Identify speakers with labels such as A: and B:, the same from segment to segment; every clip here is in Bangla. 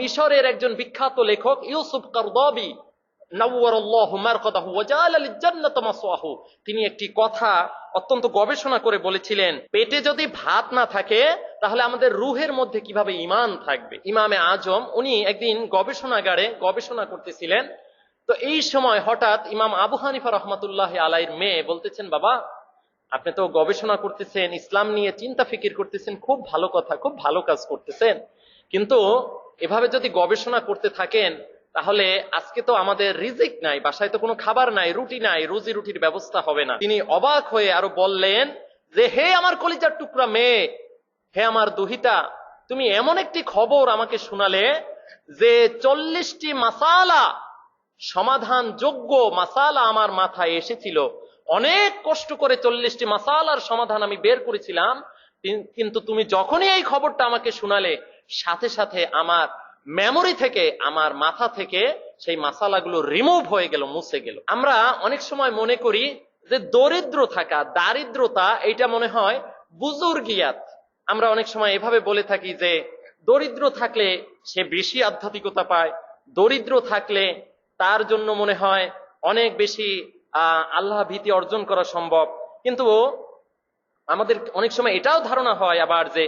A: মিশরের একজন বিখ্যাত লেখক ইউসুফ কারদাবি তিনি একটি কথা অত্যন্ত গবেষণা করে বলেছিলেন, পেটে যদি ভাত না থাকে, তাহলে আমাদের রুহের মধ্যে কীভাবে ঈমান থাকবে? ইমামে আজম, উনি একদিন গবেষণাগারে গবেষণা করতেছিলেন। তো এই সময় হঠাৎ ইমাম আবু হানিফা রহমাতুল্লাহ আলাইর মেয়ে বলতেছেন, বাবা, আপনি তো গবেষণা করতেছেন, ইসলাম নিয়ে চিন্তা ফিকির করতেছেন, খুব ভালো কথা, খুব ভালো কাজ করতেছেন। কিন্তু এভাবে যদি গবেষণা করতে থাকেন, তাহলে আজকে তো আমাদের রিজিক নাই, বাসায় তো কোনো খাবার নাই, রুটি নাই, রুজি রুটির ব্যবস্থা হবে না। তিনি অবাক হয়ে আরও বললেন যে, হে আমার কলিজার টুকরা মেয়ে, হে আমার দুহিতা, তুমি এমন একটি খবর আমাকে শোনালে যে চল্লিশটি মাসালা সমাধান যোগ্য মাসালা আমার মাথায় এসেছিল। অনেক কষ্ট করে চল্লিশটি মাসালার সমাধান আমি বের করেছিলাম কিন্তু তুমি যখনই এই খবরটা আমাকে শোনালে, সাথে সাথে আমার মেমোরি থেকে, আমার মাথা থেকে সেই মাসালাগুলো রিমুভ হয়ে গেল, মুছে গেল। আমরা অনেক সময় মনে করি যে দরিদ্র থাকা দারিদ্রতা, এইটা মনে হয় বুজুর্গিয়াত। আমরা অনেক সময় এভাবে বলে থাকি যে দরিদ্র থাকলে সে বেশি আধ্যাত্মিকতা পায়, দরিদ্র থাকলে তার জন্য মনে হয় অনেক বেশি আল্লাহ ভীতি অর্জন করা সম্ভব। কিন্তু আমাদের অনেক সময় এটাও ধারণা হয় আবার যে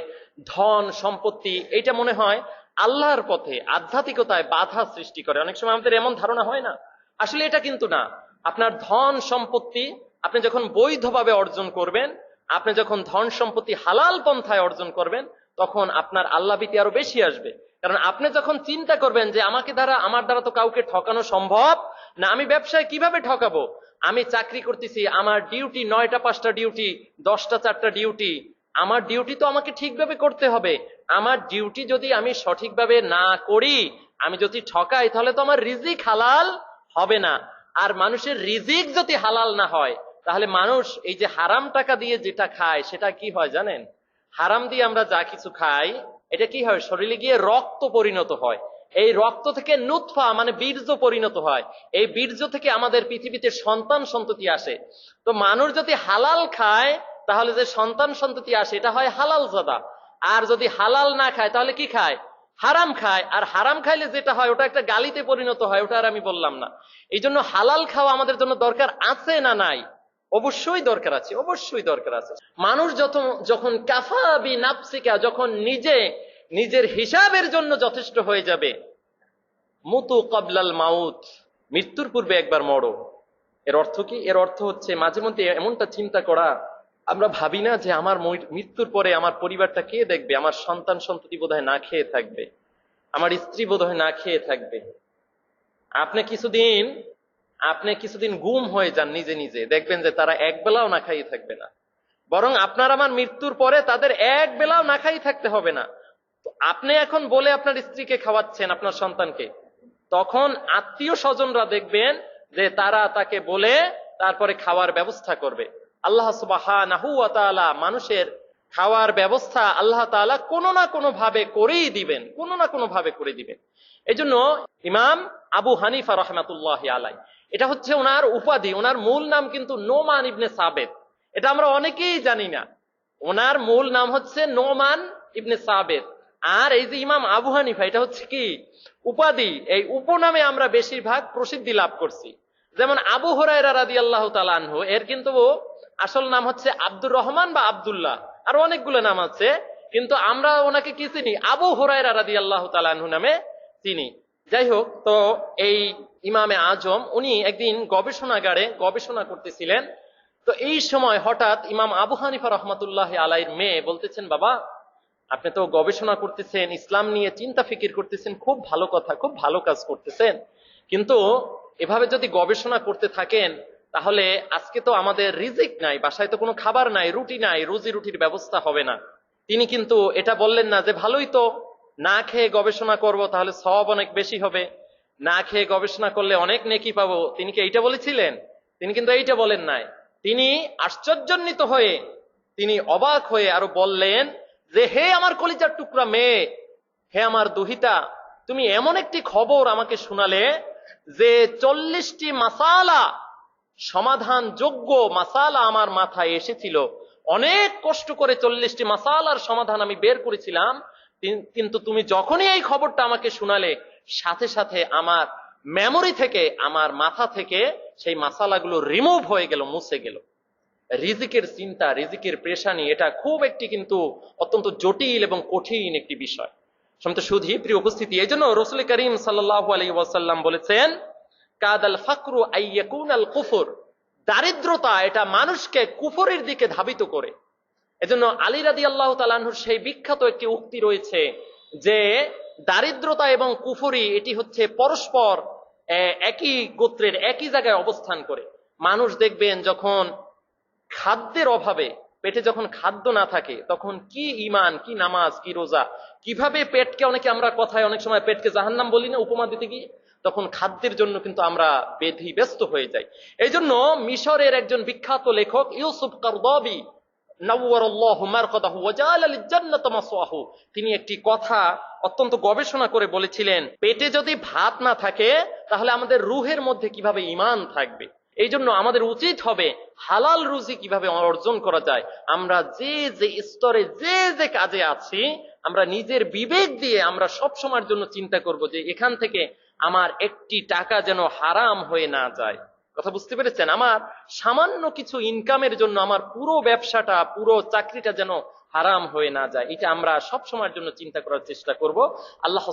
A: ধন, সম্পত্তি এটা মনে হয় আল্লাহর পথে আধ্যাত্মিকতায় বাধা সৃষ্টি করে। অনেক সময় আমাদের এমন ধারণা হয় না। আসলে এটা কিন্তু না। আপনার ধন সম্পত্তি আপনি যখন বৈধভাবে অর্জন করবেন, আপনি যখন ধন সম্পত্তি হালাল পন্থায় অর্জন করবেন, তখন আপনার আল্লাহ ভীতি আরও বেশি আসবে। কারণ আপনি যখন চিন্তা করবেন যে আমাকে দ্বারা, আমার দ্বারা তো কাউকে ঠকানো সম্ভব, না, আমি ব্যবসায় কীভাবে ঠকাবো? আমি চাকরি করতেছি, আমার ডিউটি নয়টা, পাঁচটা ডিউটি, দশটা, চারটা ডিউটি, আমার ডিউটি তো আমাকে ঠিকভাবে করতে হবে। আমার ডিউটি যদি আমি সঠিকভাবে না করি, আমি যদি ঠকাই, তাহলে তো আমার রিজিক হালাল হবে না। আর মানুষের রিজিক যদি হালাল না হয়, তাহলে মানুষ এই যে হারাম টাকা দিয়ে যেটা খায়, সেটা কি হয় জানেন? হারাম দিয়ে আমরা যা কিছু খাই, এটা কি হয়? শরীরে গিয়ে রক্ত পরিণত হয়। এই রক্ত থেকে নুৎফা মানে বীর্য পরিণত হয়। এই বীর্য থেকে আমাদের পৃথিবীতে সন্তান সন্ততি আসে। তো মানুষ যদি হালাল খায়, তাহলে যে সন্তান সন্ততি আসে, এটা হয় হালাল জাদা। আর যদি হালাল না খায়, তাহলে কি খায়? হারাম খায়। আর হারাম খাইলে যেটা হয়, ওটা একটা গালিতে পরিণত হয়, ওটা আর আমি বললাম না। এই জন্য হালাল খাওয়া আমাদের জন্য দরকার আছে না নাই? অবশ্যই দরকার আছে, অবশ্যই দরকার আছে। মানুষ যত, যখন কাফাবি নাপসিকা যখন নিজে, নিজের হিসাবের জন্য যথেষ্ট হয়ে যাবে, মুতু কবলাল মাউত, মৃত্যুর পূর্বে একবার মরো। এর অর্থ কি? এর অর্থ হচ্ছে মাঝে মধ্যে এমনটা চিন্তা করা আমরা ভাবি না যে আমার মৃত্যুর পরে আমার পরিবারটা কে দেখবে? আমার সন্তান সন্ততি বোধহয় না খেয়ে থাকবে। আমার স্ত্রী বোধহয় না খেয়ে থাকবে। আপনি কিছুদিন আপনি কিছুদিন গুম হয়ে যান নিজে নিজে। দেখবেন যে তারা এক বেলাও না খাইয়ে থাকবে না। বরং আপনার আমার মৃত্যুর পরে তাদের এক বেলাও না খাইয়ে থাকতে হবে না। আপনি এখন বলে আপনার স্ত্রীকে খাওয়াচ্ছেন আপনার সন্তানকে। তখন আত্মীয় স্বজনরা দেখবেন যে তারা তাকে বলে তারপরে খাওয়ার ব্যবস্থা করবে। আল্লাহ সুবাহ মানুষের খাওয়ার ব্যবস্থা আল্লাহ তাআলা কোনো না কোনো ভাবে করেই দিবেন, কোনো না কোনো ভাবে করে দিবেন। এই জন্য ইমাম আবু হানিফা রহমাতুল্লাহ আলাই এটা হচ্ছে ওনার উপাধি, ওনার মূল নাম কিন্তু নোমান ইবনে সাবেদ এটা আমরা অনেকেই জানি না। ওনার মূল নাম হচ্ছে নোমান ইবনে সাবেদ আর এই যে ইমাম আবু হানিফা, এটা হচ্ছে কি? উপাধি। এই উপনামে আমরা বেশিরভাগ প্রসিদ্ধি লাভ করছি। যেমন আবু হরাইরা রাদি আল্লাহ তালানহু এর কিন্তু আসল নাম হচ্ছে আব্দুর রহমান বা আব্দুল্লাহ। আর অনেকগুলো নাম আছে, কিন্তু আমরা ওনাকে কি চিনি? আবু হরাইরা রাদি আল্লাহ তালানহু নামে চিনি। যাই হোক, তো এই ইমামে আজম, উনি একদিন গবেষণাগারে গবেষণা করতেছিলেন। তো এই সময় হঠাৎ ইমাম আবু হানিফা রহমতুল্লাহ আলাইর মেয়ে বলতেছেন, বাবা, আপনি তো গবেষণা করতেছেন, ইসলাম নিয়ে চিন্তা ফিকির করতেছেন, খুব ভালো কথা, খুব ভালো কাজ করতেছেন। কিন্তু এভাবে যদি গবেষণা করতে থাকেন তাহলে আজকে তো আমাদের রিজিক নাই, বাসায় তো কোনো খাবার নাই, রুটি নাই, রুজি রুটির ব্যবস্থা হবে না। তিনি কিন্তু এটা বললেন না যে, ভালোই তো, না খেয়ে গবেষণা করব, তাহলে সব অনেক বেশি হবে। না খেয়ে গবেষণা করলে অনেক নেকি পাবো। তিনি কি এইটা বলেছিলেন? তিনি কিন্তু এইটা বলেন নাই। তিনি আশ্চর্যান্বিত হয়ে, তিনি অবাক হয়ে আরও বললেন যে, হে আমার কলিজার টুকরা মেয়ে, হে আমার দুহিতা, তুমি এমন একটি খবর আমাকে শোনালে যে, চল্লিশটি মাসালা সমাধান যোগ্য মাসালা আমার মাথায় এসেছিল। অনেক কষ্ট করে চল্লিশটি মাসালার সমাধান আমি বের করেছিলাম। কিন্তু তুমি যখনই এই খবরটা আমাকে শোনালে, সাথে সাথে আমার মেমোরি থেকে, আমার মাথা থেকে সেই মাসালাগুলো রিমুভ হয়ে গেল, মুছে গেল। রিজিকের চিন্তা, রিজিকের প্রেশানি এটা খুব একটি কিন্তু অত্যন্ত জটিল এবং কঠিন একটি বিষয়। সন্ত সুধি, প্রিয় উপস্থিতি এই জন্য রসুল করিম সাল্লাহ আলী ওয়াসাল্লাম বলেছেন কাদাল ফাকরু আইয়াকুন আল কুফর। দারিদ্রতা এটা মানুষকে কুফরের দিকে ধাবিত করে। এজন্য আলী রাদি আল্লাহ তালাহুর সেই বিখ্যাত একটি উক্তি রয়েছে যে, দারিদ্রতা এবং কুফরি এটি হচ্ছে পরস্পর একই গোত্রের একই জায়গায় অবস্থান করে। মানুষ দেখবেন যখন খাদ্যের অভাবে, পেটে যখন খাদ্য না থাকে, তখন কি ইমান কি নামাজ, কি রোজা, কীভাবে পেটকে অনেকে আমরা কথায় অনেক সময় পেটকে জাহান্নাম বলি না, উপমা দিতে গিয়ে? তখন খাদ্যের জন্য কিন্তু আমরা বেধি ব্যস্ত হয়ে যাই। এই জন্য মিশরের একজন বিখ্যাত লেখক ইউসুফ কারদাবি তিনি একটি কথা অত্যন্ত গবেষণা করে বলেছিলেন, পেটে যদি ভাত না থাকে, তাহলে আমাদের রুহের মধ্যে কীভাবে ঈমান থাকবে? এই জন্য আমাদের উচিত হবে হালাল রুজি কীভাবে অর্জন করা যায়? আমরা যে যে স্তরে যে যে কাজে আছি, আমরা নিজের বিবেক দিয়ে আমরা সব সময়ের জন্য চিন্তা করব যে এখান থেকে আমার একটি টাকা যেন হারাম হয়ে না যায়। কথা বুঝতে পেরেছেন? আমার সামান্য কিছু ইনকামের জন্য আমার পুরো ব্যবসাটা, পুরো চাকরিটা যেন হারাম হয়ে না যায়। এটা আমরা সব সময়ের জন্য চিন্তা করার চেষ্টা করব। আল্লাহ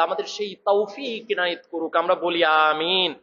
A: আমাদের সেই তৌফিক ইনায়েত করুক। আমরা বলি আমিন।